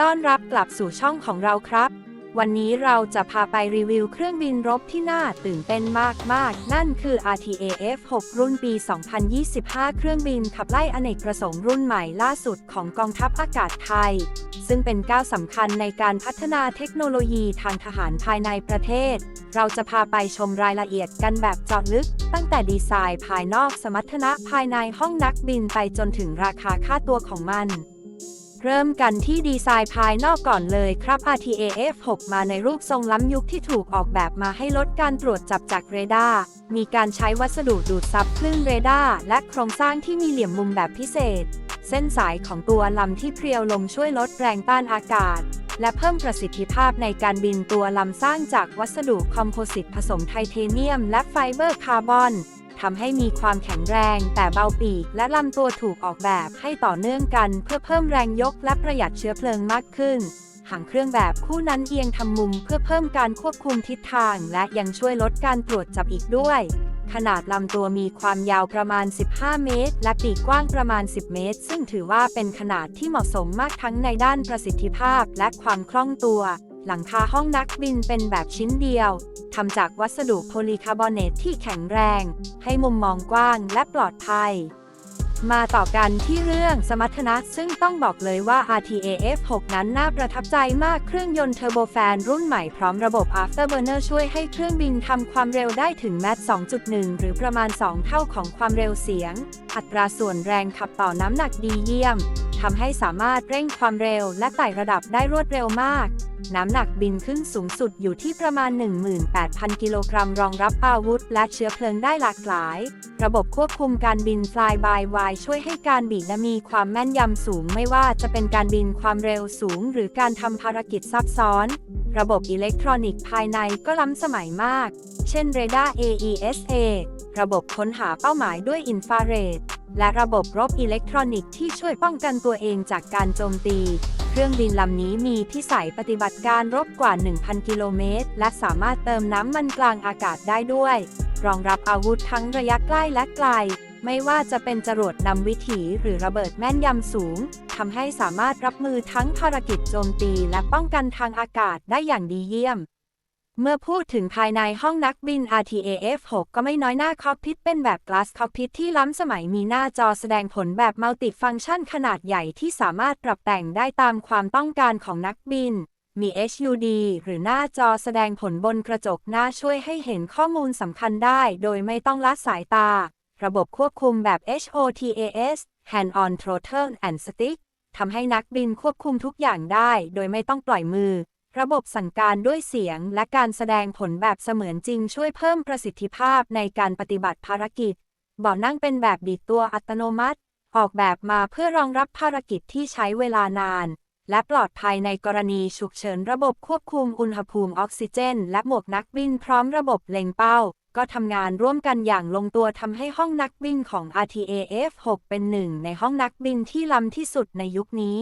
ต้อนรับกลับสู่ช่องของเราครับ วันนี้เราจะพาไปรีวิวเครื่องบินรบที่น่าตื่นเต้นมาก ๆ นั่นคือ RTAF 6 รุ่นปี 2025 เครื่องบินขับไล่อเนกประสงค์รุ่นใหม่ล่าสุดของกองทัพอากาศไทย ซึ่งเป็นก้าวสำคัญในการพัฒนาเทคโนโลยีทางทหารภายในประเทศ เราจะพาไปชมรายละเอียดกันแบบเจาะลึก ตั้งแต่ดีไซน์ภายนอกสมรรถนะภายในห้องนักบินไปจนถึงราคาค่าตัวของมัน เริ่มกันที่ดีไซน์ภายนอกก่อนเลยครับ RTAF 6 มาในรูปทรงล้ำยุคที่ถูกออกแบบมาให้ลดการตรวจจับจากเรดาร์ มีการใช้วัสดุดูดซับคลื่นเรดาร์และโครงสร้างที่มีเหลี่ยมมุมแบบพิเศษ เส้นสายของตัวลำที่เพรียวลงช่วยลดแรงต้านอากาศ และเพิ่มประสิทธิภาพในการบินตัวลำสร้างจากวัสดุคอมโพสิตผสมไทเทเนียม และไฟเบอร์คาร์บอน ทำให้มีความแข็งแรงแต่เบาปีก และลำตัวถูกออกแบบให้ต่อเนื่องกัน เพื่อเพิ่มแรงยกและประหยัดเชื้อเพลิงมากขึ้นหางเครื่องแบบคู่นั้นเอียงทำมุมเพื่อเพิ่มการควบคุมทิศทาง และยังช่วยลดการตรวจจับอีกด้วย ขนาดลำตัวมีความยาวประมาณ 15 เมตร และปีกกว้างประมาณ 10 เมตร ซึ่งถือว่าเป็นขนาดที่เหมาะสมมากทั้งในด้านประสิทธิภาพและความคล่องตัว หลังคาห้องนักบินเป็นแบบชิ้นเดียว ทำจากวัสดุโพลีคาร์บอเนตที่แข็งแรง ให้มุมมองกว้างและปลอดภัย มาต่อกันที่เรื่องสมรรถนะซึ่งต้องบอกเลยว่า RTAF 6 นั้นน่าประทับใจมากเครื่องยนต์เทอร์โบแฟนรุ่นใหม่พร้อมระบบ Afterburner ช่วยให้เครื่องบินทำความเร็วได้ถึงแมต2.1 หรือประมาณ 2 เท่าของความเร็วเสียง อัตราส่วนแรงขับต่อน้ำหนักดีเยี่ยม ทำให้สามารถเร่งความเร็วและไต่ระดับได้รวดเร็วมาก น้ำหนักบินขึ้นสูงสุดอยู่ที่ประมาณ 18,000 กิโลกรัมรองรับอาวุธ และเชื้อเพลิงได้หลากหลาย ระบบควบคุมการบิน Fly by Wire ช่วยให้การบินมีความแม่นยำสูงไม่ว่าจะเป็นการบินความเร็วสูง หรือการทำภารกิจซับซ้อน ระบบอิเล็กทรอนิกส์ภายในก็ล้ำสมัยมาก เช่นเรดาร์ AESA ระบบค้นหาเป้าหมายด้วยอินฟราเรด และระบบรบอิเล็กทรอนิกส์ที่ช่วยป้องกันตัวเองจากการโจมตี เครื่องบินลำนี้มีพิสัยปฏิบัติการรบกว่า 1,000 กิโลเมตร และสามารถเติมน้ำมันกลางอากาศได้ด้วย รองรับอาวุธทั้งระยะใกล้และไกล ไม่ว่าจะเป็นจรวดนำวิถีหรือระเบิดแม่นยำสูงทำให้สามารถรับมือทั้งภารกิจโจมตีและป้องกันทางอากาศได้อย่างดีเยี่ยม เมื่อพูดถึงภายในห้องนักบิน RTAF 6 ก็ไม่น้อยหน้าคอกพิทเป็นแบบ Glass Cockpit ที่ล้ำสมัยมีหน้าจอแสดงผลแบบมัลติฟัง c t ชันขนาดใหญ่ที่สามารถปรับแต่งได้ตามความต้องการของนักบิน มี HUD หรือหน้าจอแสดงผลบนกระจกหน้าช่วยให้เห็นข้อมูลสำคัญได้โดยไม่ต้องละสายตา ระบบควบคุมแบบ HOTAS Hand on Throttle and Stick ทำให้นักบินควบคุมทุกอย่างได้ โดยไม่ต้องปล่อยมือ ระบบสั่งการด้วยเสียงและการแสดงผลแบบเสมือนจริงช่วยเพิ่มประสิทธิภาพในการปฏิบัติภารกิจเบาะนั่งเป็นแบบดีดตัวอัตโนมัติ ออกแบบมาเพื่อรองรับภารกิจที่ใช้เวลานาน และปลอดภัยในกรณีฉุกเฉินระบบควบคุมอุณหภูมิออกซิเจน และหมวกนักบินพร้อมระบบเล็งเป้า ก็ทำงานร่วมกันอย่างลงตัวทำให้ห้องนักบินของ RTAF 6 เป็นหนึ่งในห้องนักบินที่ล้ำที่สุดในยุคนี้